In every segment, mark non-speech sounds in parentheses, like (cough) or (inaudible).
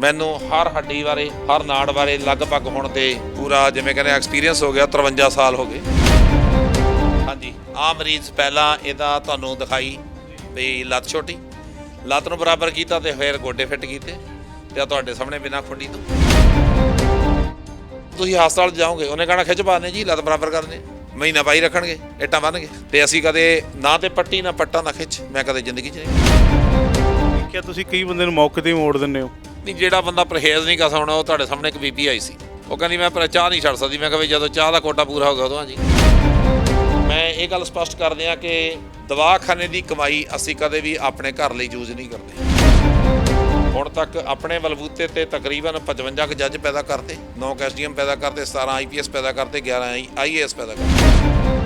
ਮੈਨੂੰ ਹਰ ਹੱਡੀ ਬਾਰੇ, ਹਰ ਨਾੜ ਬਾਰੇ ਲਗਭਗ ਹੁਣ ਤੇ ਪੂਰਾ ਜਿਵੇਂ ਕਹਿੰਦੇ ਐਕਸਪੀਰੀਅੰਸ ਹੋ ਗਿਆ 53 ਸਾਲ ਹੋ ਗਏ। ਹਾਂਜੀ ਆ ਮਰੀਜ਼ ਪਹਿਲਾਂ ਇਹਦਾ ਤੁਹਾਨੂੰ ਦਿਖਾਈ ਵੀ ਲੱਤ ਛੋਟੀ, ਲੱਤ ਨੂੰ ਬਰਾਬਰ ਕੀਤਾ ਤੇ ਫਿਰ ਗੋਡੇ ਫਿੱਟ ਕੀਤੇ ਤੇ ਆ ਤੁਹਾਡੇ ਸਾਹਮਣੇ ਬਿਨਾ ਖੁੰਡੀ ਤੋਂ। ਤੁਸੀਂ ਹਸਪਤਾਲ ਜਾਓਗੇ, ਉਹਨੇ ਕਹਣਾ, ਖਿੱਚ ਪਾਣੇ ਜੀ, ਲੱਤ ਬਰਾਬਰ ਕਰਨੇ ਮਹੀਨਾ ਪਾਈ ਰੱਖਣਗੇ, ਇੱਟਾਂ ਬੰਨ੍ਹਗੇ ਤੇ ਅਸੀਂ ਕਦੇ ਨਾ ਤੇ ਪੱਟੀ, ਨਾ ਪੱਟਾਂ ਦਾ ਖਿੱਚ, ਮੈਂ ਕਦੇ ਜ਼ਿੰਦਗੀ 'ਚ ਨਹੀਂ। ਦੇਖਿਆ ਤੁਸੀਂ ਕਈ ਬੰਦੇ ਨੂੰ ਮੌਕੇ ਤੇ ਹੀ ਮੋੜ ਦਿੰਦੇ ਹੋ। ਨਹੀਂ, ਜਿਹੜਾ ਬੰਦਾ ਪਰਹੇਜ਼ ਨਹੀਂ ਕਰ ਸਕਦਾ ਉਹ ਤੁਹਾਡੇ ਸਾਹਮਣੇ ਇੱਕ ਬੀਬੀ ਆਈ ਸੀ। ਉਹ ਕਹਿੰਦੀ, ਮੈਂ ਪਰ ਚਾਹ ਨਹੀਂ ਛੱਡ ਸਕਦੀ। ਮੈਂ ਕਿਹਾ, ਵੀ ਜਦੋਂ ਚਾਹ ਦਾ ਕੋਟਾ ਪੂਰਾ ਹੋ ਗਿਆ ਉਦੋਂ ਆ ਜੀ ਮੈਂ ਇਹ ਗੱਲ ਸਪਸ਼ਟ ਕਰ ਦਿਆਂ ਕਿ ਦਵਾਖਾਨੇ ਦੀ ਕਮਾਈ ਅਸੀਂ ਕਦੇ ਵੀ ਆਪਣੇ ਘਰ ਲਈ ਯੂਜ਼ ਨਹੀਂ ਕਰਦੇ। ਹੁਣ ਤੱਕ ਆਪਣੇ ਬਲਬੂਤੇ ਤੇ ਤਕਰੀਬਨ 55 ਕੁ ਜੱਜ ਪੈਦਾ ਕਰਤੇ 9 ਐਸਡੀਐਮ ਪੈਦਾ ਕਰਤੇ 17 ਆਈਪੀਐਸ ਪੈਦਾ ਕਰਤੇ 11 ਆਈਏਐਸ ਪੈਦਾ ਕਰਤੇ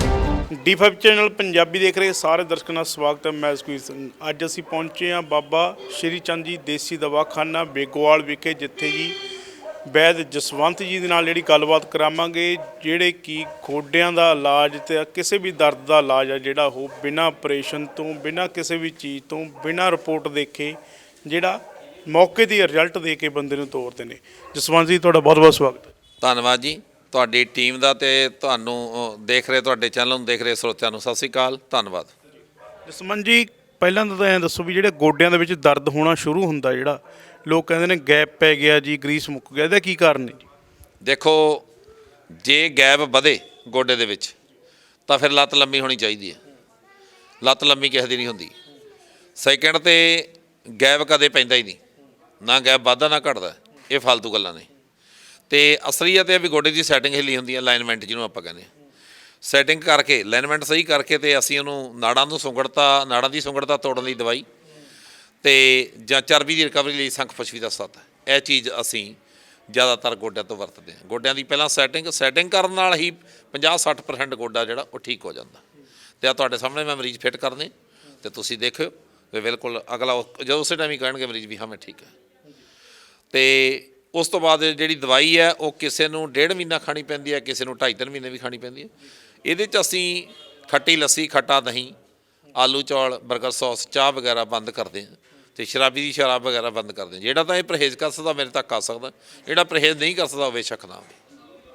ਡੀ5 ਚੈਨਲ ਪੰਜਾਬੀ ਦੇਖ ਰਹੇ ਸਾਰੇ ਦਰਸ਼ਕਾਂ ਦਾ ਸਵਾਗਤ ਹੈ। ਮੈਂ ਸੁਖਵੀਰ ਸਿੰਘ। ਅੱਜ ਅਸੀਂ ਪਹੁੰਚੇ ਹਾਂ ਬਾਬਾ ਸ਼੍ਰੀ ਚੰਦ ਜੀ ਦੇਸੀ ਦਵਾਖਾਨਾ ਬੇਗਵਾਲ ਵਿਖੇ, ਜਿੱਥੇ ਜੀ ਵੈਦ ਜਸਵੰਤ ਜੀ ਦੇ ਨਾਲ ਜਿਹੜੀ ਗੱਲਬਾਤ ਕਰਾਵਾਂਗੇ, ਜਿਹੜੇ ਕੀ ਗੋਡਿਆਂ ਦਾ ਇਲਾਜ ਤੇ ਕਿਸੇ ਵੀ ਦਰਦ ਦਾ ਇਲਾਜ ਆ, ਜਿਹੜਾ ਉਹ ਬਿਨਾਂ ਆਪਰੇਸ਼ਨ ਤੋਂ, ਬਿਨਾਂ ਕਿਸੇ ਵੀ ਚੀਜ਼ ਤੋਂ, ਬਿਨਾਂ ਰਿਪੋਰਟ ਦੇਖੇ, ਜਿਹੜਾ ਮੌਕੇ ਦੀ ਰਿਜ਼ਲਟ ਦੇ ਕੇ ਬੰਦੇ ਨੂੰ ਤੋਰਦੇ ਨੇ। ਜਸਵੰਤ ਜੀ, ਤੁਹਾਡਾ ਬਹੁਤ ਬਹੁਤ ਸਵਾਗਤ ਹੈ। ਧੰਨਵਾਦ ਜੀ। ਤੁਹਾਡੀ ਟੀਮ ਦਾ ਤੇ ਤੁਹਾਨੂੰ ਦੇਖ ਰਹੇ ਤੁਹਾਡੇ ਚੈਨਲ ਨੂੰ ਦੇਖ ਰਹੇ ਸਰੋਤਿਆਂ ਨੂੰ। ਸਤਿ ਸ੍ਰੀ ਅਕਾਲ ਧੰਨਵਾਦ। ਜਸਮਨ ਜੀ ਪਹਿਲਾਂ ਤਾਂ ਐਂ ਦੱਸੋ ਵੀ ਜਿਹੜੇ ਗੋਡਿਆਂ ਦੇ ਵਿੱਚ ਦਰਦ ਹੋਣਾ ਸ਼ੁਰੂ ਹੁੰਦਾ ਜਿਹੜਾ ਲੋਕ ਕਹਿੰਦੇ ਨੇ ਗੈਪ ਪੈ ਗਿਆ ਜੀ ਗਰੀਸ ਮੁੱਕ ਗਿਆ ਇਹਦਾ ਕੀ ਕਾਰਨ ਹੈ ਜੀ? ਦੇਖੋ ਜੇ ਗੈਪ ਵਧੇ ਗੋਡੇ ਦੇ ਵਿੱਚ ਤਾਂ ਫਿਰ ਲੱਤ ਲੰਮੀ ਹੋਣੀ ਚਾਹੀਦੀ ਹੈ। ਲੱਤ ਲੰਮੀ ਕਿਸੇ ਦੀ ਨਹੀਂ ਹੁੰਦੀ। ਸੈਕਿੰਡ ਤੇ ਗੈਪ ਕਦੇ ਪੈਂਦਾ ਹੀ ਨਹੀਂ। ਨਾ ਗੈਪ ਵੱਧਦਾ ਨਾ ਘਟਦਾ। ਇਹ ਫालतू ਗੱਲਾਂ ਨੇ। ਤੇ ਅਸਲੀਅਤ ਇਹ ਹੈ ਵੀ ਗੋਡੇ ਦੀ ਸੈਟਿੰਗ ਹਿੱਲੀ ਹੁੰਦੀ ਹੈ ਅਲਾਈਨਮੈਂਟ ਜਿਹਨੂੰ ਆਪਾਂ ਕਹਿੰਦੇ ਹਾਂ ਸੈਟਿੰਗ ਕਰਕੇ ਅਲਾਈਨਮੈਂਟ ਸਹੀ ਕਰਕੇ ਤੇ ਅਸੀਂ ਉਹਨੂੰ ਨਾੜਾਂ ਨੂੰ ਸੁੰਗੜਤਾ, ਨਾੜਾਂ ਦੀ ਸੁੰਗੜਤਾ ਤੋੜਨ ਲਈ ਦਵਾਈ ਤੇ ਜਾਂ ਚਰਬੀ ਦੀ ਰਿਕਵਰੀ ਲਈ ਸੰਖ ਪਸ਼ਵੀ ਦਾ ਸੱਤ। ਇਹ ਚੀਜ਼ ਅਸੀਂ ਜ਼ਿਆਦਾਤਰ ਗੋਡਿਆਂ ਤੋਂ ਵਰਤਦੇ ਹਾਂ। ਗੋਡਿਆਂ ਦੀ ਪਹਿਲਾਂ ਸੈਟਿੰਗ ਸੈਟਿੰਗ ਕਰਨ ਨਾਲ ਹੀ 50-60% ਗੋਡਾ ਜਿਹੜਾ ਉਹ ਠੀਕ ਹੋ ਜਾਂਦਾ। ਤੇ ਆ ਤੁਹਾਡੇ ਸਾਹਮਣੇ ਮੈਂ ਮਰੀਜ਼ ਫਿੱਟ ਕਰਨੇ, ਤੇ ਤੁਸੀਂ ਦੇਖਿਓ ਵੀ ਬਿਲਕੁਲ ਅਗਲਾ ਉਹ- ਜਦੋਂ ਉਸੇ ਟਾਈਮ ਹੀ ਕਹਿਣਗੇ ਮਰੀਜ਼ ਵੀ ਹਾਂ, ਮੈਂ ਠੀਕ ਹੈ। ਤੇ ਉਸ ਤੋਂ ਬਾਅਦ ਜਿਹੜੀ ਦਵਾਈ ਹੈ ਉਹ ਕਿਸੇ ਨੂੰ ਡੇਢ ਮਹੀਨਾ ਖਾਣੀ ਪੈਂਦੀ ਹੈ ਕਿਸੇ ਨੂੰ ਢਾਈ ਤਿੰਨ ਮਹੀਨੇ ਵੀ ਖਾਣੀ ਪੈਂਦੀ ਹੈ। ਇਹਦੇ 'ਚ ਅਸੀਂ ਖੱਟੀ ਲੱਸੀ ਖੱਟਾ ਦਹੀਂ ਆਲੂ ਚੌਲ 버ਗਰ ਸੌਸ ਚਾਹ ਵਗੈਰਾ ਬੰਦ ਕਰਦੇ ਹਾਂ ਤੇ ਸ਼ਰਾਬੀ ਦੀ ਸ਼ਰਾਬ ਵਗੈਰਾ ਬੰਦ ਕਰਦੇ ਹਾਂ। ਜਿਹੜਾ ਤਾਂ ਇਹ ਪਰਹੇਜ਼ ਕਰ ਸਕਦਾ ਮੇਰੇ ਤੱਕ ਆ ਸਕਦਾ। ਜਿਹੜਾ ਪਰਹੇਜ਼ ਨਹੀਂ ਕਰ ਸਕਦਾ ਉਹ ਬੇਸ਼ੱਕ ਨਾ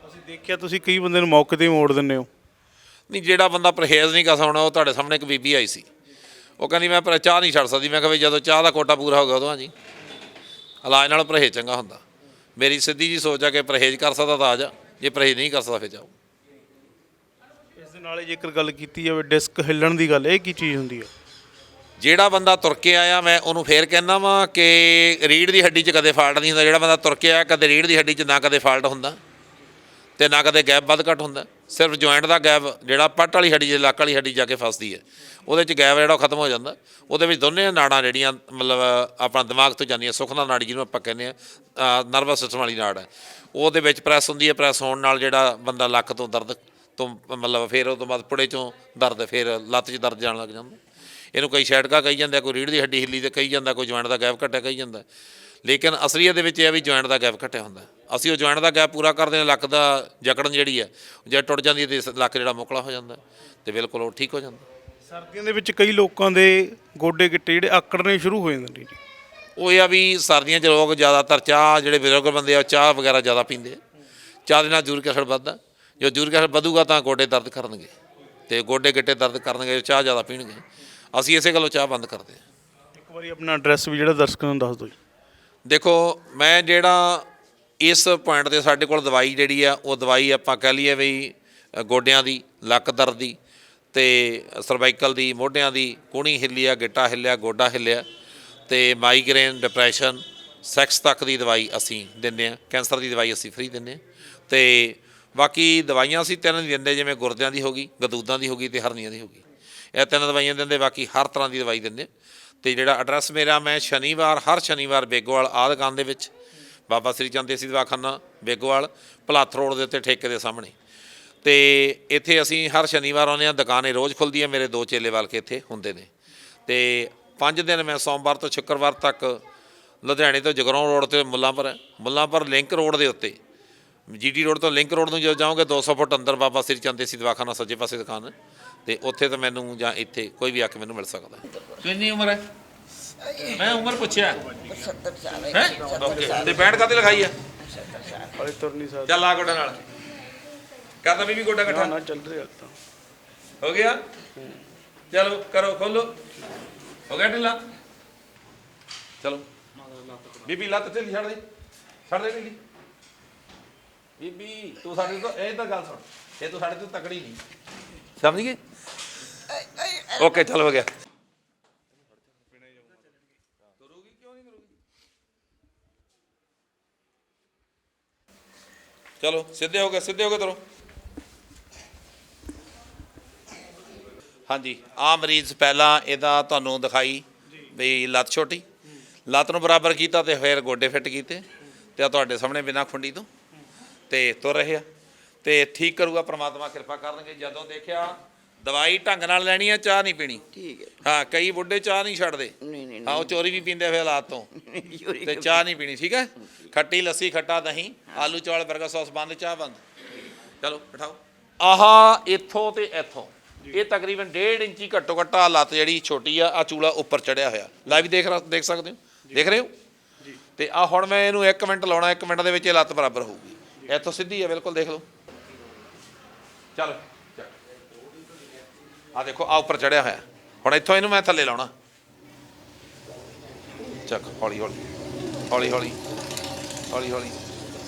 ਅਸੀਂ ਦੇਖਿਆ ਤੁਸੀਂ ਕਈ ਬੰਦੇ ਨੂੰ ਮੌਕੇ ਤੇ ਹੀ ਮੋੜ ਦਿੰਦੇ ਹੋ। ਨਹੀਂ ਜਿਹੜਾ ਬੰਦਾ ਪਰਹੇਜ਼ ਨਹੀਂ ਕਰ ਸਕਦਾ ਉਹ ਤੁਹਾਡੇ ਸਾਹਮਣੇ ਇੱਕ ਬੀਬੀ ਆਈ ਸੀ। ਉਹ ਕਹਿੰਦੀ ਮੈਂ ਪਰ ਚਾਹ ਨਹੀਂ ਛੱਡ ਸਕਦੀ। ਮੈਂ ਕਿਹਾ ਵੀ ਜਦੋਂ ਚਾਹ ਦਾ ਕੋਟਾ ਪੂਰਾ ਹੋ ਗਿਆ ਉਦੋਂ ਆ ਜੀ। ਇਲਾਜ ਨਾਲ ਪਰਹੇਜ਼ ਚੰਗਾ ਹੁੰਦਾ। ਮੇਰੀ ਸਿੱਧੀ ਜੀ ਸੋਚ ਆ ਕਿ ਪਰਹੇਜ਼ ਕਰ ਸਕਦਾ ਤਾਂ ਆ ਜਾ। ਜੇ ਪਰਹੇਜ਼ ਨਹੀਂ ਕਰ ਸਕਦਾ ਫਿਰ ਜਾਓ। ਇਸ ਦੇ ਨਾਲ ਜੇਕਰ ਗੱਲ ਕੀਤੀ ਜਾਵੇ ਡਿਸਕ ਹਿੱਲਣ ਦੀ ਗੱਲ ਇਹ ਕੀ ਚੀਜ਼ ਹੁੰਦੀ ਹੈ ਜਿਹੜਾ ਬੰਦਾ ਤੁਰ ਕੇ ਆਇਆ ਮੈਂ ਉਹਨੂੰ ਫੇਰ ਕਹਿਣਾ ਵਾਂ ਕਿ ਰੀੜ ਦੀ ਹੱਡੀ 'ਚ ਕਦੇ ਫਾਲਟ ਨਹੀਂ ਹੁੰਦਾ। ਜਿਹੜਾ ਬੰਦਾ ਤੁਰ ਕੇ ਆਇਆ ਕਦੇ ਰੀੜ ਦੀ ਹੱਡੀ 'ਚ ਨਾ ਕਦੇ ਫਾਲਟ ਹੁੰਦਾ। ਤੇ ਨਾ ਕਦੇ ਗੈਪ ਵੱਧ ਘੱਟ ਹੁੰਦਾ। ਸਿਰਫ ਜੁਆਇੰਟ ਦਾ ਗੈਪ ਜਿਹੜਾ ਪੱਟ ਵਾਲੀ ਹੱਡੀ 'ਚ ਲੱਕ ਵਾਲੀ ਹੱਡੀ ਜਾ ਕੇ ਫਸਦੀ ਹੈ। ਉਹਦੇ 'ਚ ਗੈਪ ਜਿਹੜਾ ਉਹ ਖਤਮ ਹੋ ਜਾਂਦਾ। ਉਹਦੇ ਵਿੱਚ ਦੋਨੇ ਨਾੜਾਂ ਜਿਹੜੀਆਂ ਮਤਲਬ ਆਪਣਾ ਦਿਮਾਗ ਤੋਂ ਜਾਂਦੀਆਂ ਸੁਖਨਾ ਨਾੜੀ ਜਿਹਨੂੰ ਆਪਾਂ ਕਹਿੰਦੇ ਆ ਨਰਵਸ ਸਿਸਟਮ ਵਾਲੀ ਨਾੜ ਹੈ। ਉਹਦੇ ਵਿੱਚ ਪ੍ਰੈਸ ਹੁੰਦੀ ਹੈ ਪ੍ਰੈਸ ਹੋਣ ਨਾਲ ਜਿਹੜਾ ਬੰਦਾ ਲੱਕ ਤੋਂ ਦਰਦ ਤੋਂ ਮਤਲਬ ਫਿਰ ਉਹ ਤੋਂ ਬਾਅਦ ਪੁੜੇ 'ਚੋਂ ਦਰਦ ਫਿਰ ਲੱਤ 'ਚ ਦਰਦ ਜਾਣ ਲੱਗ ਜਾਂਦਾ। ਇਹਨੂੰ ਕਈ ਛੈਟਕਾ ਕਹੀ ਜਾਂਦਾ, ਕੋਈ ਰੀੜ ਦੀ ਹੱਡੀ ਹਿੱਲੀ ਤੇ ਕਹੀ ਜਾਂਦਾ, ਕੋਈ ਜੁਆਇੰਟ ਦਾ ਗੈਪ ਘਟਿਆ ਕਹੀ ਜਾਂਦਾ। ਲੇਕਿਨ ਅਸਲੀਅਤ ਦੇ ਵਿੱਚ ਇਹ ਆ ਵੀ ਜੁਆਇੰਟ ਦਾ ਗੈਪ ਘਟਿਆ ਹੁੰਦਾ। ਅਸੀਂ ਉਹ ਜੁਆਇੰਟ ਦਾ ਗੈਪ ਪੂਰਾ ਕਰਦੇ ਹਾਂ ਲੱਕ ਦਾ ਜਕੜਨ ਜਿਹੜੀ ਹੈ ਜੇ ਟੁੱਟ ਜਾਂਦੀ ਹੈ ਤੇ ਲੱਕ ਜਿਹੜਾ ਮੁਕਲਾ ਹੋ ਜਾਂਦਾ ਤੇ ਬਿਲਕੁਲ ਉਹ ਠੀਕ ਹੋ ਜਾਂਦਾ। ਸਰਦੀਆਂ ਦੇ ਵਿੱਚ ਕਈ ਲੋਕਾਂ ਦੇ ਗੋਡੇ ਗਿੱਟੇ ਜਿਹੜੇ ਆਕੜਨੇ ਸ਼ੁਰੂ ਹੋ ਜਾਂਦੇ ਨੇ ਜੀ। ਉਹ ਇਹ ਆ ਵੀ ਸਰਦੀਆਂ 'ਚ ਲੋਕ ਜ਼ਿਆਦਾਤਰ ਚਾਹ ਜਿਹੜੇ ਬਜ਼ੁਰਗ ਬੰਦੇ ਆ ਉਹ ਚਾਹ ਵਗੈਰਾ ਜ਼ਿਆਦਾ ਪੀਂਦੇ ਆ। ਚਾਹ ਦੇ ਨਾਲ ਜੂਰਿਕ ਐਸਿਡ ਵੱਧਦਾ। ਜੋ ਜੂਰਿਕ ਐਸਿਡ ਵਧੂਗਾ ਤਾਂ ਗੋਡੇ ਦਰਦ ਕਰਨਗੇ ਤੇ ਗੋਡੇ ਗਿੱਟੇ ਦਰਦ ਕਰਨਗੇ ਚਾਹ ਜ਼ਿਆਦਾ ਪੀਣਗੇ। ਅਸੀਂ ਇਸੇ ਗੱਲੋਂ ਚਾਹ ਬੰਦ ਕਰਦੇ ਹਾਂ। ਇੱਕ ਵਾਰੀ ਆਪਣਾ ਐਡਰੈਸ ਵੀ ਜਿਹੜਾ ਦਰਸ਼ਕਾਂ ਨੂੰ ਦੱਸ ਦਿਓ ਜੀ। ਦੇਖੋ, ਮੈਂ ਜਿਹੜਾ ਇਸ ਪੁਆਇੰਟ ਤੇ ਸਾਡੇ ਕੋਲ ਦਵਾਈ ਜਿਹੜੀ ਆ, ਉਹ ਦਵਾਈ ਆਪਾਂ ਕਹਿ ਲਈਏ ਵੀ ਗੋਡਿਆਂ ਦੀ, ਲੱਕ ਦਰਦ ਦੀ ਤੇ ਸਰਵਾਈਕਲ ਦੀ, ਮੋਢਿਆਂ ਦੀ ਕੂਣੀ ਹਿੱਲੀ ਆ ਗਿੱਟਾ ਹਿੱਲਿਆ, ਗੋਡਾ ਹਿੱਲਿਆ ਤੇ ਮਾਈਗ੍ਰੇਨ ਡਿਪਰੈਸ਼ਨ ਸੈਕਸ ਤੱਕ ਦੀ ਦਵਾਈ ਅਸੀਂ ਦਿੰਦੇ ਆ ਕੈਂਸਰ ਦੀ ਦਵਾਈ ਅਸੀਂ ਫ੍ਰੀ ਦਿੰਦੇ ਆ ਤੇ ਬਾਕੀ ਦਵਾਈਆਂ ਅਸੀਂ ਤਿੰਨ ਨਹੀਂ ਦਿੰਦੇ, ਜਿਵੇਂ ਗੁਰਦਿਆਂ ਦੀ ਹੋ ਗਈ, ਗਦੂਦਾਂ ਦੀ ਹੋ ਗਈ ਤੇ ਹਰਨੀਆਂ ਦੀ ਹੋ ਗਈ। ਇਹ ਤਿੰਨ ਦਵਾਈਆਂ ਦਿੰਦੇ, ਬਾਕੀ ਹਰ ਤਰ੍ਹਾਂ ਦੀ ਦਵਾਈ ਦਿੰਦੇ ਤੇ ਜਿਹੜਾ ਐਡਰੈਸ ਮੇਰਾ, ਮੈਂ ਸ਼ਨੀਵਾਰ, ਹਰ ਸ਼ਨੀਵਾਰ ਬੇਗੋਵਾਲ ਆਹ ਦੁਕਾਨ ਦੇ ਵਿੱਚ ਬਾਬਾ ਸ੍ਰੀ ਚੰਦ ਦੇਸੀ ਦਵਾਖਾਨਾ ਬੇਗੋਵਾਲ ਭਲਾਥ ਰੋਡ ਦੇ ਉੱਤੇ ਠੇਕੇ ਦੇ ਸਾਹਮਣੇ। ਤੇ ਇੱਥੇ ਅਸੀਂ ਹਰ ਸ਼ਨੀਵਾਰ ਆਉਂਦੇ ਹਾਂ, ਦੁਕਾਨੇ ਰੋਜ਼ ਖੁੱਲਦੀ ਹੈ, ਮੇਰੇ ਦੋ ਚੇਲੇ ਵਾਲ ਕੇ ਇੱਥੇ ਹੁੰਦੇ ਨੇ। ਤੇ ਪੰਜ ਦਿਨ ਮੈਂ ਸੋਮਵਾਰ ਤੋਂ ਸ਼ੁੱਕਰਵਾਰ ਤੱਕ ਲੁਧਿਆਣੇ ਤੋਂ ਜਗਰਾਉਂ ਰੋਡ ਤੇ ਮੁੱਲਾਂਪੁਰ ਮੁੱਲਾਂਪੁਰ ਲਿੰਕ ਰੋਡ ਦੇ ਉੱਤੇ। ਜੀਟੀ ਰੋਡ ਤੋਂ ਲਿੰਕ ਰੋਡ ਨੂੰ ਜਦੋਂ ਜਾਓਗੇ 200 ਫੁੱਟ ਅੰਦਰ ਬਾਬਾ ਸ੍ਰੀ ਚੰਦ ਦੇਸੀ ਦਵਾਖਾਨਾ ਸੱਜੇ ਪਾਸੇ ਦੁਕਾਨ ਹੈ। ਤੇ ਉੱਥੇ ਤਾਂ ਮੈਨੂੰ ਜਾਂ ਇੱਥੇ ਕੋਈ ਵੀ ਆ ਕੇ ਮੈਨੂੰ ਮਿਲ ਸਕਦਾ। ਕਿੰਨੀ ਉਮਰ ਹੈ? ਮੈਂ ਉਮਰ ਪੁੱਛਿਆ। 70 ਸਾਲ ਹੈ? ਹੈ ਓਕੇ। ਤੇ ਬੈਂਡ ਕਾਤੇ ਲਗਾਈ ਆ? ਹਲੇ ਤੁਰ ਨਹੀਂ ਸਕਦਾ। ਚੱਲ ਆ ਗੋਡਾ ਨਾਲ। ਕਰਦਾ ਬੀਬੀ ਗੋਡਾ ਨਾ ਇਕੱਠਾ? ਨਾ ਚੱਲ ਰਿਹਾ ਤਾਂ। ਹੋ ਗਿਆ? ਚਲੋ ਕਰੋ ਖੋਲੋ। ਹੋ ਗਿਆ ਢਿੱਲਾ? ਚਲੋ। ਬੀਬੀ ਲੱਤ ਢਿੱਲੀ ਛੱਡ ਦੇ। ਛੱਡ ਦੇ ਢਿੱਲੀ ਬੀਬੀ ਤੂੰ ਸਾਡੇ ਤੋਂ ਇਹ ਤਾਂ ਗੱਲ ਸੁਣ। ਇਹ ਤੂੰ ਸਾਡੇ ਤੋਂ ਤਕੜੀ ਨਹੀਂ। ਸਮਝ ਗਏ? ਓਕੇ ਚਲ ਹੋ ਗਿਆ। ਕਰੂਗੀ ਕਿਉਂ ਨਹੀਂ ਕਰੂਗੀ ਚਲੋ ਸਿੱਧੇ ਹੋ ਗਏ ਹਾਂਜੀ ਆ ਮਰੀਜ਼ ਪਹਿਲਾਂ ਇਹਦਾ ਤੁਹਾਨੂੰ ਦਿਖਾਈ ਵੀ ਲੱਤ ਛੋਟੀ। ਲੱਤ ਨੂੰ ਬਰਾਬਰ ਕੀਤਾ ਤੇ ਫੇਰ ਗੋਡੇ ਫਿੱਟ ਕੀਤੇ ਤੇ ਆ ਤੁਹਾਡੇ ਸਾਹਮਣੇ ਬਿਨਾਂ ਖੁੰਡੀ ਤੋਂ। ਤੇ ਤੁਰ ਰਹੇ ਆ। ਤੇ ਠੀਕ ਕਰੂਗਾ, ਪ੍ਰਮਾਤਮਾ ਕਿਰਪਾ ਕਰਨਗੇ। ਜਦੋਂ ਦੇਖਿਆ ਦਵਾਈ ਢੰਗ ਨਾਲ ਲੈਣੀ ਆ ਚਾਹ ਨਹੀਂ ਪੀਣੀ। ਠੀਕ ਹੈ। ਹਾਂ ਕਈ ਬੁੱਢੇ ਚਾਹ ਨਹੀਂ ਛੱਡਦੇ। ਨਹੀਂ ਨਹੀਂ ਹਾਂ ਉਹ ਚੋਰੀ ਵੀ ਪੀਂਦੇ ਫਿਰ ਹਾਲਾਤ ਤੋਂ। (laughs) ਤੇ ਚਾਹ ਨਹੀਂ ਪੀਣੀ ਠੀਕ ਹੈ? ਖੱਟੀ ਲੱਸੀ ਖੱਟਾ ਦਹੀਂ ਆਲੂ ਚੌਲ 버ਗਰ ਸੌਸ ਬੰਦ ਚਾਹ ਬੰਦ। ਚਲੋ ਬਿਠਾਓ। ਆਹਾ ਇੱਥੋਂ ਤੇ ਇੱਥੋਂ। ਇਹ ਤਕਰੀਬਨ 1.5 ਇੰਚੀ ਘੱਟੋ ਘੱਟ ਆਹ ਲੱਤ ਜਿਹੜੀ ਛੋਟੀ ਆ ਆ ਚੂਲਾ ਉੱਪਰ ਚੜਿਆ ਹੋਇਆ। ਲਾਈਵ ਦੇਖ ਦੇਖ ਸਕਦੇ ਹੋ? ਦੇਖ ਰਹੇ ਹੋ? ਤੇ ਆ ਹੁਣ ਮੈਂ ਇਹਨੂੰ 1 ਮਿੰਟ ਲਾਉਣਾ 1 ਮਿੰਟ ਦੇ ਵਿੱਚ ਇਹ ਲੱਤ ਬਰਾਬਰ ਹੋਊਗੀ। ਇੱਥੋਂ ਸਿੱਧੀ ਹੈ ਬਿਲਕੁਲ ਦੇਖ ਲਓ। ਚੱਲ। ਆ ਦੇਖੋ ਆ ਉੱਪਰ ਚੜਿਆ ਹੋਇਆ। ਹੁਣ ਇੱਥੋਂ ਇਹਨੂੰ ਮੈਂ ਥੱਲੇ ਲਾਉਣਾ। ਚੱਕ ਹੌਲੀ ਹੌਲੀ। ਹੌਲੀ ਹੌਲੀ। ਹੌਲੀ ਹੌਲੀ।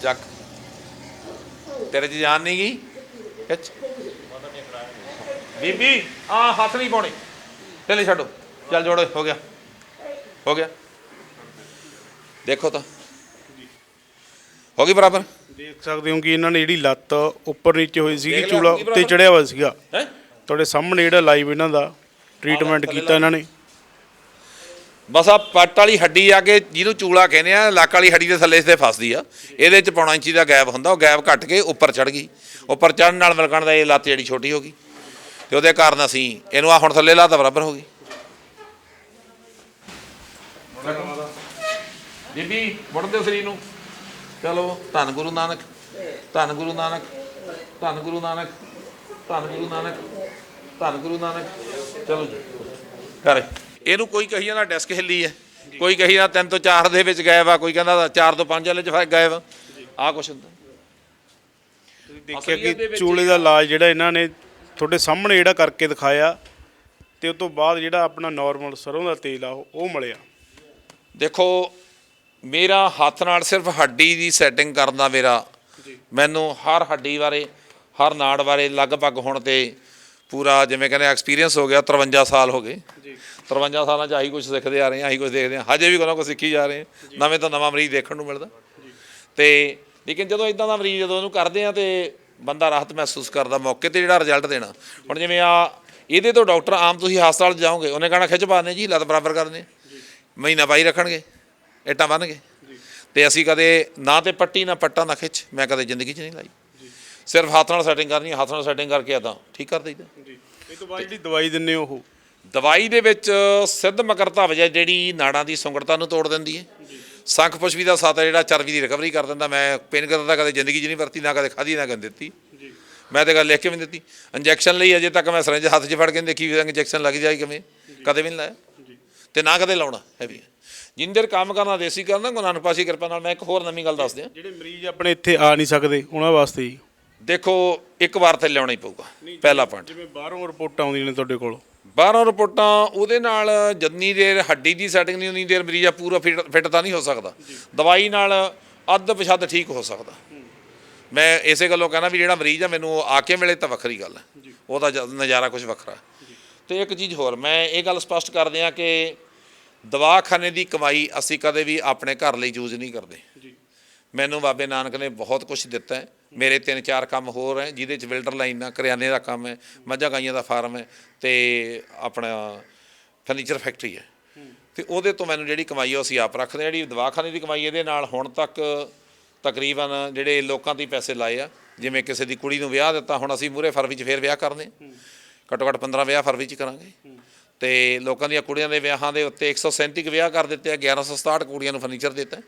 ਚੱਕ। ਤੇਰੇ 'ਚ ਜਾਨ ਨਹੀਂ ਗਈ? ਖਿੱਚ। ਬੀਬੀ ਆ ਹੱਥ ਨਹੀਂ ਪਾਉਣੇ। ਥੱਲੇ ਛੱਡੋ। ਚੱਲ ਜੋੜੋ ਹੋ ਗਿਆ। ਹੋ ਗਿਆ। ਦੇਖੋ ਤਾਂ। ਹੋ ਗਈ ਬਰਾਬਰ? ਦੇਖ ਸਕਦੇ ਹੋ ਕਿ ਇਹਨਾਂ ਨੇ ਜਿਹੜੀ ਲੱਤ ਉੱਪਰ ਨੀਚੇ ਹੋਈ ਸੀਗੀ ਚੂਲਾ ਉੱਤੇ? ਚੜਿਆ ਹੋਇਆ ਸੀਗਾ। ਹੈ? ਤੁਹਾਡੇ ਸਾਹਮਣੇ ਜਿਹੜਾ ਲਾਈਵ ਇਹਨਾਂ ਦਾ ਟ੍ਰੀਟਮੈਂਟ ਕੀਤਾ ਇਹਨਾਂ ਨੇ। ਬਸ ਆ ਪੱਟ ਵਾਲੀ ਹੱਡੀ ਆ ਕੇ ਜਿਹਨੂੰ ਚੂਲਾ ਕਹਿੰਦੇ ਆ ਲੱਕ ਵਾਲੀ ਹੱਡੀ ਦੇ ਥੱਲੇ ਤੇ ਫਸਦੀ ਆ। ਇਹਦੇ ਚ ਪੌਣਾ ਇੰਚੀ ਦਾ ਗੈਪ ਹੁੰਦਾ ਉਹ ਗੈਪ ਘਟ ਕੇ ਉੱਪਰ ਚੜ ਗਈ। ਉੱਪਰ ਚੜਨ ਨਾਲ ਮਿਲਕਣ ਦਾ ਇਹ ਲੱਤ ਜਿਹੜੀ ਛੋਟੀ ਹੋ ਗਈ। ਤੇ ਉਹਦੇ ਕਾਰਨ ਅਸੀਂ ਇਹਨੂੰ ਆ ਹੁਣ ਥੱਲੇ ਲਾ ਤਾਂ ਬਰਾਬਰ ਹੋ ਗਈ। ਬੀਬੀ ਮੁੜ ਦਿਓ ਸਰੀਰ ਨੂੰ। ਚਲੋ ਧੰਨ ਗੁਰੂ ਨਾਨਕ ਧੰਨ ਗੁਰੂ ਨਾਨਕ ਧੰਨ ਗੁਰੂ ਨਾਨਕ ਧੰਨ ਗੁਰੂ ਨਾਨਕ। ਧੰਨ ਗੁਰੂ ਨਾਨਕ। ਚਲੋ ਜੀ ਕਰ ਇਹਨੂੰ ਕੋਈ ਕਹੀ ਜਾਂਦਾ ਡੈਸਕ ਹਿੱਲੀ ਹੈ। ਕੋਈ ਕਹੀ ਜਾਂਦਾ ਤਿੰਨ ਤੋਂ ਚਾਰ ਦੇ ਵਿੱਚ ਗਾਇਬ ਆ ਕੋਈ ਕਹਿੰਦਾ ਚਾਰ ਤੋਂ ਪੰਜ ਵਾਲੇ ਚ ਫਿਰ ਗਾਇਬ ਆ। ਕੁਛ ਹੁੰਦਾ। ਦੇਖਿਆ ਕਿ ਚੂਲੇ ਦਾ ਇਲਾਜ ਜਿਹੜਾ ਇਹਨਾਂ ਨੇ ਤੁਹਾਡੇ ਸਾਹਮਣੇ ਜਿਹੜਾ ਕਰਕੇ ਦਿਖਾਇਆ ਤੇ ਉਸ ਤੋਂ ਬਾਅਦ ਜਿਹੜਾ ਆਪਣਾ ਨਾਰਮਲ ਸਰੋਂ ਦਾ ਤੇਲ ਆ ਉਹ ਉਹ ਮਿਲਿਆ। ਦੇਖੋ ਮੇਰਾ ਹੱਥ ਨਾਲ ਸਿਰਫ ਹੱਡੀ ਦੀ ਸੈਟਿੰਗ ਕਰਨ ਦਾ ਮੇਰਾ ਮੈਨੂੰ ਹਰ ਹੱਡੀ ਬਾਰੇ ਹਰ ਨਾੜ ਬਾਰੇ ਲਗਭਗ ਹੁਣ ਤੇ ਪੂਰਾ ਜਿਵੇਂ ਕਹਿੰਦੇ ਐਕਸਪੀਰੀਅੰਸ ਹੋ ਗਿਆ 53 ਸਾਲ ਹੋ ਗਏ। ਜੀ। 53 ਸਾਲਾਂ ਚ ਆਹੀ ਕੁਝ ਸਿੱਖਦੇ ਆ ਰਹੇ ਹਾਂ ਆਹੀ ਕੁਝ ਦੇਖਦੇ ਹਾਂ ਹਜੇ ਵੀ ਕੋਈ ਨਾ ਕੁਛ ਸਿੱਖੀ ਜਾ ਰਹੇ ਹਾਂ ਨਵੇਂ ਤੋਂ ਨਵਾਂ ਮਰੀਜ਼ ਦੇਖਣ ਨੂੰ ਮਿਲਦਾ। ਤੇ ਲੇਕਿਨ ਜਦੋਂ ਇਦਾਂ ਦਾ ਮਰੀਜ਼ ਜਦੋਂ ਉਹਨੂੰ ਕਰਦੇ ਆ ਤੇ ਬੰਦਾ ਰਾਹਤ ਮਹਿਸੂਸ ਕਰਦਾ ਮੌਕੇ ਤੇ ਜਿਹੜਾ ਰਿਜ਼ਲਟ ਦੇਣਾ। ਹੁਣ ਜਿਵੇਂ ਆ ਇਹਦੇ ਤੋਂ ਡਾਕਟਰ ਆਮ ਤੁਸੀਂ ਹਸਪਤਾਲ ਜਾਓਗੇ ਉਹਨੇ ਕਹਣਾ ਖਿੱਚ ਪਾਣੇ ਜੀ ਲੱਤ ਬਰਾਬਰ ਕਰਨੇ ਮਹੀਨਾ ਪਾਈ ਰੱਖਣਗੇ ਇੱਟਾਂ ਬੰਨ੍ਹਗੇ ਤੇ ਅਸੀਂ ਕਦੇ ਨਾ ਤੇ ਪੱਟੀ ਨਾ ਪੱਟਾ ਨਾ ਖਿੱਚ। ਮੈਂ ਕਦੇ ਜ਼ਿੰਦਗੀ 'ਚ ਨਹੀਂ ਲਾਈ। ਸਿਰਫ ਹੱਥ ਨਾਲ ਸੈਟਿੰਗ ਕਰਨੀ ਹੱਥ ਨਾਲ ਸੈਟਿੰਗ ਕਰਕੇ ਆਦਾ ਠੀਕ ਕਰ ਦਈਦਾ। ਜੀ। ਇਹ ਤੋਂ ਬਾਅਦ ਜਿਹੜੀ ਦਵਾਈ ਦਿੰਨੇ ਉਹ? ਦਵਾਈ ਦੇ ਵਿੱਚ ਸਿੱਧ ਮਕਰਤਾ ਵਜਾ ਜਿਹੜੀ ਨਾੜਾਂ ਦੀ ਸੁੰਗੜਤਾ ਨੂੰ ਤੋੜ ਦਿੰਦੀ ਹੈ। ਸੰਖ ਪੁਸ਼ਪੀ ਦਾ ਸਾਤਾ ਜਿਹੜਾ ਚਰਬੀ ਦੀ ਰਿਕਵਰੀ ਕਰ ਦਿੰਦਾ ਮੈਂ ਪੇਨ ਕਿਲਰ ਤਾਂ ਕਦੇ ਜ਼ਿੰਦਗੀ 'ਚ ਨਹੀਂ ਵਰਤੀ ਨਾ ਕਦੇ ਖਾਧੀ ਨਾ ਕਦੇ ਦਿੱਤੀ। ਜੀ। ਮੈਂ ਤੇ ਗੱਲ ਲਿਖ ਕੇ ਵੀ ਦਿੱਤੀ। ਇੰਜੈਕਸ਼ਨ ਲਈ ਅਜੇ ਤੱਕ ਮੈਂ ਸਰੰਜ ਹੱਥ 'ਚ ਫੜ ਕੇ ਦੇਖੀ ਵੀ ਇੰਜੈਕਸ਼ਨ ਲੱਗ ਜਾਏ ਕਿਵੇਂ ਕਦੇ ਵੀ ਨਹੀਂ ਲਾਇਆ। ਤੇ ਨਾ ਕਦੇ ਲਾਉਣਾ ਹੈ। ਵੀ ਜਿੰਨੀ ਦੇਰ ਕੰਮ ਕਰਨਾ ਦੇਸੀ ਕਰਨਾ ਗੁਰੂ ਨਾਨਕ ਪਾਸ਼ੀ ਕਿਰਪਾ ਨਾਲ ਮੈਂ ਇੱਕ ਹੋਰ ਨਵੀਂ ਗੱਲ ਦੱਸ ਦਿਆਂ। ਜਿਹੜੇ ਮਰੀਜ਼ ਆਪਣੇ ਇੱਥੇ ਆ ਨਹੀਂ ਸਕਦੇ ਉਹਨਾਂ ਵਾਸਤੇ ਜੀ। ਦੇਖੋ ਇੱਕ ਵਾਰ ਤੇ ਲਿਆਉਣਾ ਹੀ ਪਊਗਾ। ਪਹਿਲਾ ਪੁਆਇੰਟ ਜਿਵੇਂ ਬਾਹਰੋਂ ਰਿਪੋਰਟਾਂ ਆਉਂਦੀਆਂ ਨੇ ਤੁਹਾਡੇ ਕੋਲ। ਬਾਹਰੋਂ ਰਿਪੋਰਟਾਂ ਉਹਦੇ ਨਾਲ ਜਿੰਨੀ ਦੇਰ ਹੱਡੀ ਦੀ ਸੈਟਿੰਗ ਨਹੀਂ ਉਨੀ ਦੇਰ ਮਰੀਜ਼ ਪੂਰਾ ਫਿੱਟ ਫਿੱਟ ਤਾਂ ਨਹੀਂ ਹੋ ਸਕਦਾ। ਦਵਾਈ ਨਾਲ ਅੱਧ ਪਛੱਧ ਠੀਕ ਹੋ ਸਕਦਾ। ਮੈਂ ਇਸੇ ਗੱਲੋਂ ਕਹਿੰਦਾ ਵੀ ਜਿਹੜਾ ਮਰੀਜ਼ ਆ ਮੈਨੂੰ ਆ ਕੇ ਮਿਲੇ ਤਾਂ ਵੱਖਰੀ ਗੱਲ ਹੈ। ਉਹਦਾ ਨਜ਼ਾਰਾ ਕੁਝ ਵੱਖਰਾ ਤੇ ਇੱਕ ਚੀਜ਼ ਹੋਰ ਮੈਂ ਇਹ ਗੱਲ ਸਪਸ਼ਟ ਕਰ ਦਿਆਂ ਕਿ ਦਵਾਖਾਨੇ ਦੀ ਕਮਾਈ ਅਸੀਂ ਕਦੇ ਵੀ ਆਪਣੇ ਘਰ ਲਈ ਯੂਜ਼ ਨਹੀਂ ਕਰਦੇ। ਮੈਨੂੰ ਬਾਬੇ ਨਾਨਕ ਨੇ ਬਹੁਤ ਕੁਝ ਦਿੱਤਾ ਹੈ। ਮੇਰੇ ਤਿੰਨ ਚਾਰ ਕੰਮ ਹੋਰ ਹੈ, ਜਿਹਦੇ ਚ ਬਿਲਡਰ ਲਾਈਨ ਆ, ਕਰਿਆਨੇ ਦਾ ਕੰਮ ਹੈ, ਮੱਝਾਂ ਗਾਈਆਂ ਦਾ ਫਾਰਮ ਹੈ ਤੇ ਆਪਣਾ ਫਰਨੀਚਰ ਫੈਕਟਰੀ ਹੈ। ਤੇ ਉਹਦੇ ਤੋਂ ਮੈਨੂੰ ਜਿਹੜੀ ਕਮਾਈ ਉਹ ਅਸੀਂ ਆਪ ਰੱਖਦੇ ਹਾਂ। ਜਿਹੜੀ ਦਵਾਖਾਨੇ ਦੀ ਕਮਾਈ ਇਹਦੇ ਨਾਲ ਹੁਣ ਤੱਕ ਤਕਰੀਬਨ ਜਿਹੜੇ ਲੋਕਾਂ 'ਤੇ ਪੈਸੇ ਲਾਏ ਆ, ਜਿਵੇਂ ਕਿਸੇ ਦੀ ਕੁੜੀ ਨੂੰ ਵਿਆਹ ਦਿੱਤਾ, ਹੁਣ ਅਸੀਂ ਮੂਰੇ ਫਰਵਰੀ ਚ ਫੇਰ ਵਿਆਹ ਕਰਨੇ ਘੱਟੋ ਘੱਟ 15 ਵਿਆਹ ਫਰਵਰੀ ਚ ਕਰਾਂਗੇ। ਤੇ ਲੋਕਾਂ ਦੀਆਂ ਕੁੜੀਆਂ ਦੇ ਵਿਆਹਾਂ ਦੇ ਉੱਤੇ 137 ਕੁ ਵਿਆਹ ਕਰ ਦਿੱਤੇ ਆ 1167 ਕੁੜੀਆਂ ਨੂੰ ਫਰਨੀਚਰ ਦਿੱਤਾ। ਹੈ।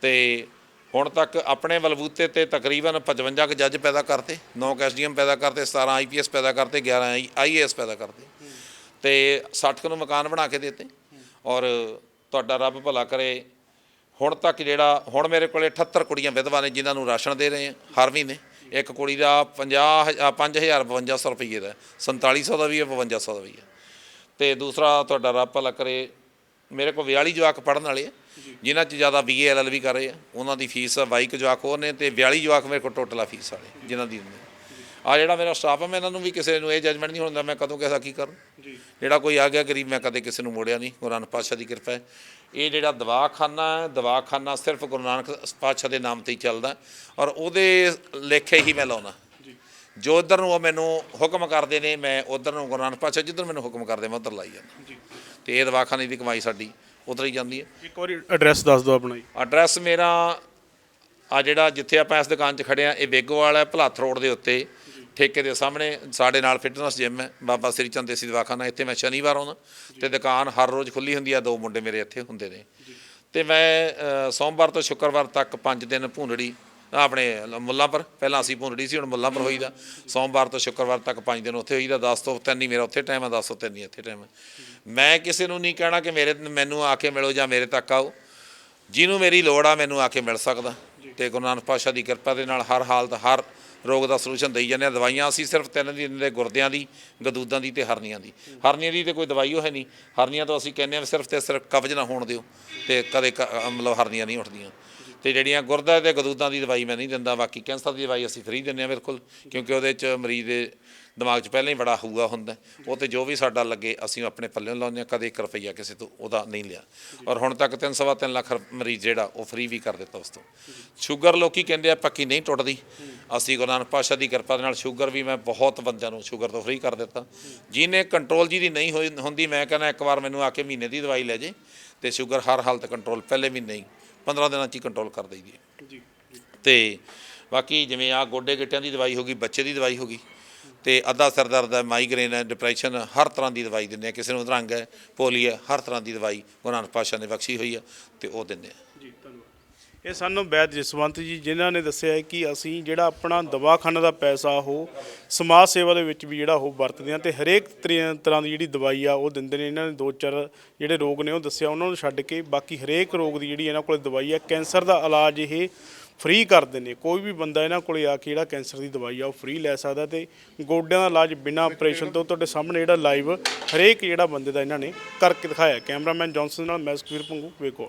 ਤੇ ਹੁਣ ਤੱਕ ਆਪਣੇ ਬਲਬੂਤੇ ਤੇ ਤਕਰੀਬਨ 55 ਕੁ ਜੱਜ ਪੈਦਾ ਕਰਤੇ 9 ਐਸਡੀਐਮ ਪੈਦਾ ਕਰਤੇ 17 ਆਈਪੀਐਸ ਪੈਦਾ ਕਰਤੇ 11 ਆਈਏਐਸ ਪੈਦਾ ਕਰਤੇ। ਤੇ 60 ਕੁ ਨੂੰ ਮਕਾਨ ਬਣਾ ਕੇ ਦਿੱਤੇ ਔਰ ਤੁਹਾਡਾ ਰੱਬ ਭਲਾ ਕਰੇ। ਹੁਣ ਤੱਕ ਜਿਹੜਾ ਹੁਣ ਮੇਰੇ ਕੋਲੇ 78 ਕੁੜੀਆਂ ਵਿਧਵਾ ਨੇ ਜਿਨ੍ਹਾਂ ਨੂੰ ਰਾਸ਼ਨ ਦੇ ਰਹੇ ਆ ਹਰ ਮਹੀਨੇ ਇੱਕ ਕੁੜੀ ਦਾ 50 5000 5200 ਰੁਪਏ ਦਾ ਹੈ, 4700 ਦਾ ਵੀ ਹੈ 5200 ਦਾ ਵੀ ਹੈ। ਤੇ ਦੂਸਰਾ ਤੁਹਾਡਾ ਰੱਬ ਭਲਾ ਕਰੇ ਮੇਰੇ ਕੋਲ 42 ਜਵਾਕ ਪੜਨ ਵਾਲੇ ਆ ਜਿਨ੍ਹਾਂ ਚ ਜ਼ਿਆਦਾ ਬੀਏ ਐਲਐਲਬੀ ਕਰ ਰਹੇ ਆ ਉਹਨਾਂ ਦੀ ਫੀਸ 22 ਕੁ ਜਵਾਕ ਹੋਰ ਨੇ ਤੇ 42 ਜਵਾਕ ਮੇਰੇ ਕੋਲ ਟੋਟਲ ਆ ਫੀਸ ਵਾਲੇ ਜਿਨ੍ਹਾਂ ਦੀ ਆ। ਜਿਹੜਾ ਮੇਰਾ ਸਟਾਫ ਆ ਮੈਂ ਇਹਨਾਂ ਨੂੰ ਵੀ ਕਿਸੇ ਨੂੰ ਇਹ ਜਜਮੈਂਟ ਨਹੀਂ ਹੁੰਦਾ ਮੈਂ ਕਦੋਂ ਕਿਹਦਾ ਕੀ ਕਰਾਂ। ਜਿਹੜਾ ਕੋਈ ਆ ਗਿਆ ਗਰੀਬ ਮੈਂ ਕਦੇ ਕਿਸੇ ਨੂੰ ਮੋੜਿਆ ਨਹੀਂ ਗੁਰੂ ਨਾਨਕ ਪਾਤਸ਼ਾਹ ਦੀ ਕਿਰਪਾ ਹੈ। ਇਹ ਜਿਹੜਾ ਦਵਾਖਾਨਾ ਹੈ ਦਵਾਖਾਨਾ ਸਿਰਫ ਗੁਰੂ ਨਾਨਕ ਪਾਤਸ਼ਾਹ ਦੇ ਨਾਮ ਤੇ ਹੀ ਚੱਲਦਾ ਔਰ ਉਹਦੇ ਲੇਖੇ ਹੀ ਮੈਂ ਲਾਉਣਾ ਜੋ। ਉਧਰ ਨੂੰ ਉਹ ਮੈਨੂੰ ਹੁਕਮ ਕਰਦੇ ਨੇ ਮੈਂ ਉਧਰ ਨੂੰ ਗੁਰੂ ਨਾਨਕ ਪਾਤਸ਼ਾਹ ਜਿੱਧਰ ਮੈਨੂੰ ਹੁਕਮ ਕਰਦੇ ਮੈਂ ਉਧਰ ਲਾਈ ਜਾਂਦਾ। ਤੇ ਇਹ ਦਵਾਖਾਨੇ ਦੀ ਕਮਾਈ ਸਾਡੀ। ਉਧਰ ਹੀ ਜਾਂਦੀ ਹੈ। ਇੱਕ ਵਾਰੀ ਐਡਰੈਸ ਦੱਸ ਦਿਓ ਆਪਣਾ ਜੀ। ਐਡਰੈਸ ਮੇਰਾ ਆ ਜਿਹੜਾ ਜਿੱਥੇ ਆਪਾਂ ਇਸ ਦੁਕਾਨ 'ਚ ਖੜੇ ਆ ਇਹ ਬੇਗੋਵਾਲ ਹੈ ਭਲਾਥ ਰੋਡ ਦੇ ਉੱਤੇ। ਠੇਕੇ ਦੇ ਸਾਹਮਣੇ ਸਾਡੇ ਨਾਲ ਫਿਟਨੈਸ ਜਿਮ ਹੈ ਬਾਬਾ ਸ੍ਰੀ ਚੰਦ ਦੇਸੀ ਦਵਾਖਾਨਾ। ਇੱਥੇ ਮੈਂ ਸ਼ਨੀਵਾਰ ਆਉਂਦਾ ਤੇ ਦੁਕਾਨ ਹਰ ਰੋਜ਼ ਖੁੱਲੀ ਹੁੰਦੀ ਆ ਦੋ ਮੁੰਡੇ ਮੇਰੇ ਇੱਥੇ ਹੁੰਦੇ ਨੇ। ਤੇ ਮੈਂ ਸੋਮਵਾਰ ਤੋਂ ਸ਼ੁੱਕਰਵਾਰ ਤੱਕ 5 ਦਿਨ ਭੂੰਡੜੀ ਆਪਣੇ ਲ- ਮੁੱਲਾਂਪੁਰ, ਪਹਿਲਾਂ ਅਸੀਂ ਭੂੰਡੜੀ ਸੀ, ਹੁਣ ਮੁੱਲਾਂਪੁਰ ਹੋਈਦਾ। ਸੋਮਵਾਰ ਤੋਂ ਸ਼ੁੱਕਰਵਾਰ ਤੱਕ 5 ਦਿਨ ਉੱਥੇ ਹੋਈਦਾ 10 ਤੋਂ 3 ਹੀ ਮੇਰਾ ਉੱਥੇ ਟਾਈਮ ਹੈ 10 ਤੋਂ 3 ਹੀ ਇੱਥੇ ਟਾਈਮ ਹੈ ਮੈਂ ਕਿਸੇ ਨੂੰ ਨਹੀਂ ਕਹਿਣਾ ਕਿ ਮੇਰੇ, ਮੈਨੂੰ ਆ ਕੇ ਮਿਲੋ ਜਾਂ ਮੇਰੇ ਤੱਕ ਆਓ। ਜਿਹਨੂੰ ਮੇਰੀ ਲੋੜ ਆ, ਮੈਨੂੰ ਆ ਕੇ ਮਿਲ ਸਕਦਾ। ਤੇ ਗੁਰੂ ਨਾਨਕ ਪਾਤਸ਼ਾਹ ਦੀ ਕਿਰਪਾ ਦੇ ਨਾਲ ਹਰ ਹਾਲਤ, ਹਰ ਰੋਗ ਦਾ ਸੋਲੂਸ਼ਨ ਦੇਈ ਜਾਂਦੇ ਆ। ਦਵਾਈਆਂ ਅਸੀਂ ਸਿਰਫ ਤਿੰਨ ਦੀ ਦੇ ਗੁਰਦਿਆਂ ਦੀ, ਗਦੂਦਾਂ ਦੀ ਤੇ ਹਰਨੀਆਂ ਦੀ। ਹਰਨੀਆਂ ਦੀ ਤੇ ਕੋਈ ਦਵਾਈ ਉਹ ਹੈ ਨਹੀਂ। ਹਰਨੀਆਂ ਤੋਂ ਅਸੀਂ ਕਹਿੰਦੇ ਆ ਵੀ ਸਿਰਫ ਤੇ ਸਿਰਫ ਕਬਜ਼ ਨਾ ਹੋਣ ਦਿਓ। ਤੇ ਕਦੇ ਕ- ਮਤਲਬ ਹਰਨੀਆਂ ਨਹੀਂ ਉੱਠਦੀਆਂ। ਤੇ ਜਿਹੜੀਆਂ ਗੁਰਦਾ ਤੇ ਗਦੂਦਾਂ ਦੀ ਦਵਾਈ ਮੈਂ ਨਹੀਂ ਦਿੰਦਾ, ਬਾਕੀ ਕੈਂਸਰ ਦੀ ਦਵਾਈ ਅਸੀਂ ਫ੍ਰੀ ਦਿੰਦੇ ਆ ਬਿਲਕੁਲ, ਕਿਉਂਕਿ ਉਹਦੇ ਚ ਮਰੀਜ਼ ਦੇ ਦਿਮਾਗ 'ਚ ਪਹਿਲਾਂ ਹੀ ਬੜਾ ਹੂਆ ਹੁੰਦਾ ਉਹ ਤੇ ਜੋ ਵੀ ਸਾਡਾ ਲੱਗੇ, ਅਸੀਂ ਆਪਣੇ ਪੱਲੇ ਲਾਉਂਦੇ ਹਾਂ, ਕਦੇ 1 ਰੁਪਈਆ ਕਿਸੇ ਤੋਂ ਉਹਦਾ ਨਹੀਂ ਲਿਆ। ਔਰ ਹੁਣ ਤੱਕ 3.5 ਲੱਖ ਮਰੀਜ਼ ਜਿਹੜਾ, ਉਹ ਫ੍ਰੀ ਵੀ ਕਰ ਦਿੱਤਾ ਉਸ ਤੋਂ। ਸ਼ੂਗਰ ਲੋਕੀ ਕਹਿੰਦੇ ਆ, ਪੱਕੀ ਨਹੀਂ ਟੁੱਟਦੀ। ਅਸੀਂ ਗੁਰੂ ਨਾਨਕ ਪਾਤਸ਼ਾਹ ਦੀ ਕਿਰਪਾ ਦੇ ਨਾਲ ਸ਼ੂਗਰ ਵੀ ਮੈਂ ਬਹੁਤ ਬੰਦਿਆਂ ਨੂੰ ਸ਼ੂਗਰ ਤੋਂ ਫ੍ਰੀ ਕਰ ਦਿੱਤਾ। ਜਿਹਨੇ ਕੰਟਰੋਲ ਜਿਹਦੀ ਨਹੀਂ ਹੋਈ, ਹੁੰਦੀ, ਮੈਂ ਕਹਿੰਦਾ ਇੱਕ ਵਾਰ ਮੈਨੂੰ ਆ ਕੇ ਮਹੀਨੇ ਦੀ ਦਵਾਈ ਲੈ ਜੇ, ਤੇ ਸ਼ੂਗਰ ਹਰ ਹਾਲਤ ਕੰਟਰੋਲ ਪਹਿਲੇ ਵੀ ਨਹੀਂ 15 ਦਿਨਾਂ 'ਚ ਹੀ ਕੰਟਰੋਲ ਕਰ ਦਈਦੀ ਹੈ। ਜੀ। ਤੇ ਬਾਕੀ ਜਿਵੇਂ ਆ ਗੋਡੇ ਗਿੱਟਿਆਂ ਦੀ ਦਵਾਈ ਹੋ ਗਈ ਬੱਚੇ ਦੀ ਦਵਾਈ ਹੋ ਗਈ ਤੇ ਅੱਧਾ ਸਿਰ ਦਰਦ ਹੈ ਮਾਈਗ੍ਰੇਨ ਹੈ ਡਿਪਰੈਸ਼ਨ ਹਰ ਤਰ੍ਹਾਂ ਦੀ ਦਵਾਈ ਦਿੰਦੇ ਆ ਕਿਸੇ ਨੂੰ ਅਧਰੰਗ ਹੈ ਪੋਲੀ ਹੈ ਹਰ ਤਰ੍ਹਾਂ ਦੀ ਦਵਾਈ ਗੁਰੂ ਨਾਨਕ ਪਾਤਸ਼ਾਹ ਨੇ ਬਖਸ਼ੀ ਹੋਈ ਆ ਤੇ ਉਹ ਦਿੰਦੇ ਆ ਇਹ ਸਾਨੂੰ ਵੈਦ ਜਸਵੰਤ ਜੀ, ਜਿਨ੍ਹਾਂ ਨੇ ਦੱਸਿਆ ਹੈ ਕਿ ਅਸੀਂ ਜਿਹੜਾ ਆਪਣਾ ਦਵਾਖਾਨਾ ਦਾ ਪੈਸਾ, ਉਹ ਸਮਾਜ ਸੇਵਾ ਦੇ ਵਿੱਚ ਵੀ ਜਿਹੜਾ ਉਹ ਵਰਤਦੇ ਹਾਂ ਤੇ ਹਰੇਕ ਤਰੀ- ਤਰ੍ਹਾਂ ਦੀ ਜਿਹੜੀ ਦਵਾਈ ਆ, ਉਹ ਦਿੰਦੇ ਨੇ। ਇਹਨਾਂ ਨੇ ਦੋ ਚਾਰ ਜਿਹੜੇ ਰੋਗ ਨੇ, ਉਹ ਦੱਸਿਆ, ਉਹਨਾਂ ਨੂੰ ਛੱਡ ਕੇ ਬਾਕੀ ਹਰੇਕ ਰੋਗ ਦੀ ਜਿਹੜੀ ਇਹਨਾਂ ਕੋਲ ਦਵਾਈ ਆ, ਕੈਂਸਰ ਦਾ ਇਲਾਜ ਇਹ ਫ੍ਰੀ ਕਰਦੇ ਨੇ। ਕੋਈ ਵੀ ਬੰਦਾ ਇਹਨਾਂ ਕੋਲੇ ਆ ਕੇ ਜਿਹੜਾ ਕੈਂਸਰ ਦੀ ਦਵਾਈ ਆ, ਉਹ ਫ੍ਰੀ ਲੈ ਸਕਦਾ ਤੇ ਗੋਡਿਆਂ ਦਾ ਇਲਾਜ ਬਿਨਾਂ ਆਪਰੇਸ਼ਨ ਤੋਂ ਤੁਹਾਡੇ ਸਾਹਮਣੇ ਜਿਹੜਾ ਲਾਈਵ ਹਰੇਕ ਜਿਹੜਾ ਬੰਦੇ ਦਾ ਇਹਨਾਂ ਨੇ ਕਰਕੇ ਦਿਖਾਇਆ। ਕੈਮਰਾਮੈਨ ਜੌਨਸਨ ਨਾਲ, ਮੈਂ ਸੁਖਵੀਰ ਪੰਗੂ ਵੇਖੋ